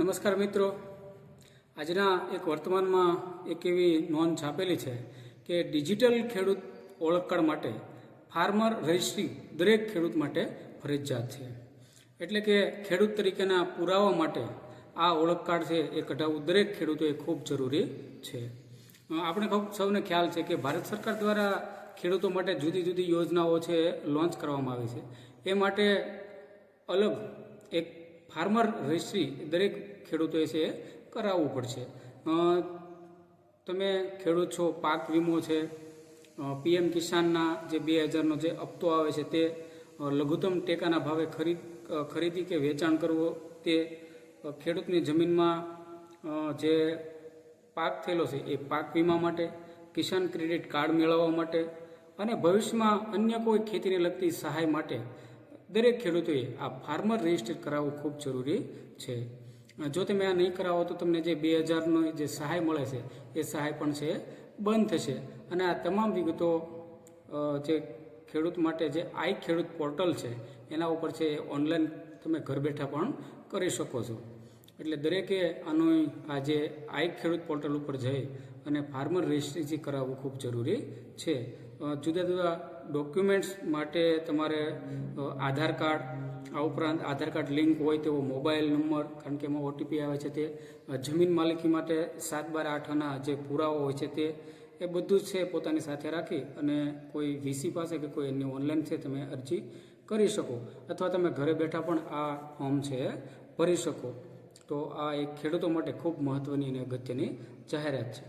નમસ્કાર મિત્રો. આજના એક વર્તમાનમાં એક એવી નોંધ છાપેલી છે કે ડિજિટલ ખેડૂત ઓળખ માટે ફાર્મર રજિસ્ટ્રી દરેક ખેડૂત માટે ફરજિયાત છે. એટલે કે ખેડૂત તરીકેના પુરાવા માટે આ ઓળખ કાર્ડ છે એ કઢાવવું દરેક ખેડૂતોએ ખૂબ જરૂરી છે. આપણે ખૂબ સૌને ખ્યાલ છે કે ભારત સરકાર દ્વારા ખેડૂતો માટે જુદી જુદી યોજનાઓ છે લોન્ચ કરવામાં આવી છે. એ માટે અલગ એક ફાર્મર રજિસ્ટ્રી દરેક ખેડૂતોએ છે એ કરાવવું પડશે. તમે ખેડૂત છો, પાક વીમો છે પીએમ કિસાનના જે બે હજારનો જે હપ્તો આવે છે તે લઘુત્તમ ટેકાના ભાવે ખરીદ ખરીદી કે વેચાણ કરવો તે ખેડૂતની જમીનમાં જે પાક થયેલો છે એ પાક વીમા માટે, કિસાન ક્રેડિટ કાર્ડ મેળવવા માટે અને ભવિષ્યમાં અન્ય કોઈ ખેતીને લગતી સહાય માટે દરેક ખેડૂતોએ આ ફાર્મર રજિસ્ટર કરાવવું ખૂબ જરૂરી છે. જો તમે આ નહીં કરાવો તો તમને જે બે હજારનો જે સહાય મળે છે, એ સહાય પણ છે, બંધ થશે. અને આ તમામ વિગતો જે ખેડૂત માટે જે આઈ ખેડૂત પોર્ટલ છે, એના ઉપર છે એ ઓનલાઈન તમે ઘર બેઠા પણ કરી શકો છો. એટલે દરેકે આનો આ જે આઈ ખેડૂત પોર્ટલ ઉપર જઈ અને ફાર્મર રજિસ્ટ્રી કરાવવું ખૂબ જરૂરી છે. જુદા જુદા ડોક્યુમેન્ટ્સ માટે તમારે આધાર કાર્ડ, આ ઉપરાંત આધાર કાર્ડ લિંક હોય તેવો મોબાઈલ નંબર, કારણ કે એમાં ઓટીપી આવે છે તે જમીન માલિકી માટે સાત બાર આઠના જે પુરાવો હોય છે તે, એ બધું જ છે પોતાની સાથે રાખી અને કોઈ વીસી પાસે કે કોઈ અન્ય ઓનલાઈન છે તમે અરજી કરી શકો. અથવા તમે ઘરે બેઠા પણ આ ફોર્મ છે ભરી શકો. તો આ એક ખેડૂતો માટે ખૂબ મહત્ત્વની અને અગત્યની જાહેરાત છે.